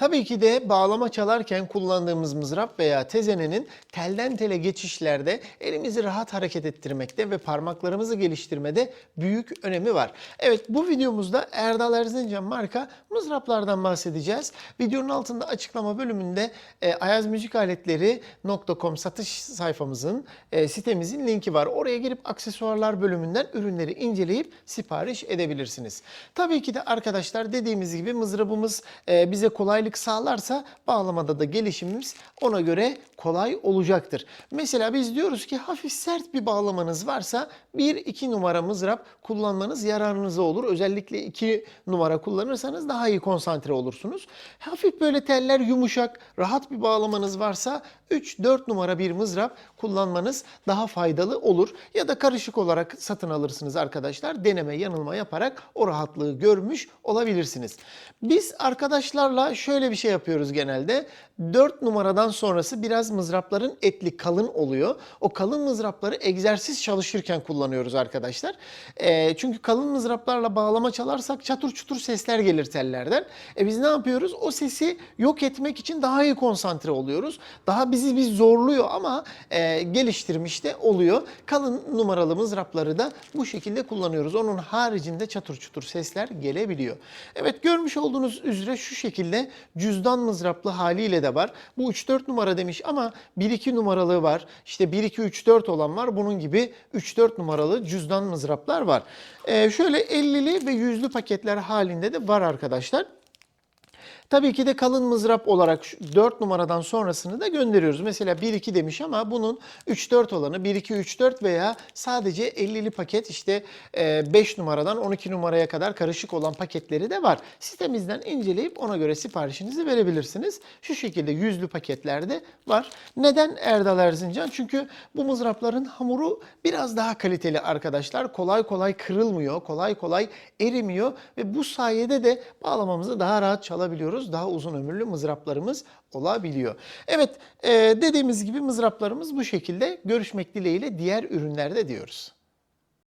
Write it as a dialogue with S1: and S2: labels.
S1: Tabii ki de bağlama çalarken kullandığımız mızrap veya tezenenin telden tele geçişlerde elimizi rahat hareket ettirmekte ve parmaklarımızı geliştirmede büyük önemi var. Evet bu videomuzda Erdal Erzincan marka mızraplardan bahsedeceğiz. Videonun altında açıklama bölümünde e, ayazmüzikaletleri.com satış sayfamızın e, sitemizin linki var. Oraya girip aksesuarlar bölümünden ürünleri inceleyip sipariş edebilirsiniz. Tabii ki de arkadaşlar dediğimiz gibi mızrabımız e, bize kolaylık sağlarsa bağlamada da gelişimimiz ona göre kolay olacaktır. Mesela biz diyoruz ki hafif sert bir bağlamanız varsa 1-2 numara mızrap kullanmanız yararınıza olur. Özellikle 2 numara kullanırsanız daha iyi konsantre olursunuz. Hafif böyle teller yumuşak, rahat bir bağlamanız varsa 3-4 numara bir mızrap kullanmanız daha faydalı olur. Ya da karışık olarak satın alırsınız arkadaşlar. Deneme yanılma yaparak o rahatlığı görmüş olabilirsiniz. Biz arkadaşlarla şöyle bir şey yapıyoruz genelde. 4 numaradan sonrası biraz mızrapların etli kalın oluyor. O kalın mızrapları egzersiz çalışırken kullanıyoruz arkadaşlar. Ee, çünkü kalın mızraplarla bağlama çalarsak çatır çutur sesler gelir tellerden. E biz ne yapıyoruz? O sesi yok etmek için daha iyi konsantre oluyoruz. Daha bizi biz zorluyor ama e, geliştirmiş de oluyor. Kalın numaralı mızrapları da bu şekilde kullanıyoruz. Onun haricinde çatır çutur sesler gelebiliyor. Evet görmüş olduğunuz üzere şu şekilde cüzdan mızraplı haliyle de var. Bu 3-4 numara demiş ama 1-2 numaralı var. İşte 1-2-3-4 olan var. Bunun gibi 3-4 numaralı cüzdan mızraplar var. Ee, şöyle 50'li ve 100'lü paketler halinde de var arkadaşlar. Tabii ki de kalın mızrap olarak 4 numaradan sonrasını da gönderiyoruz. Mesela 1-2 demiş ama bunun 3-4 olanı 1-2-3-4 veya sadece 50'li paket işte 5 numaradan 12 numaraya kadar karışık olan paketleri de var. Sitemizden inceleyip ona göre siparişinizi verebilirsiniz. Şu şekilde yüzlü paketlerde var. Neden Erdal Erzincan? Çünkü bu mızrapların hamuru biraz daha kaliteli arkadaşlar. Kolay kolay kırılmıyor, kolay kolay erimiyor ve bu sayede de bağlamamızı daha rahat çalabiliyoruz. Daha uzun ömürlü mızraplarımız olabiliyor. Evet e, dediğimiz gibi mızraplarımız bu şekilde. Görüşmek dileğiyle diğer ürünlerde diyoruz.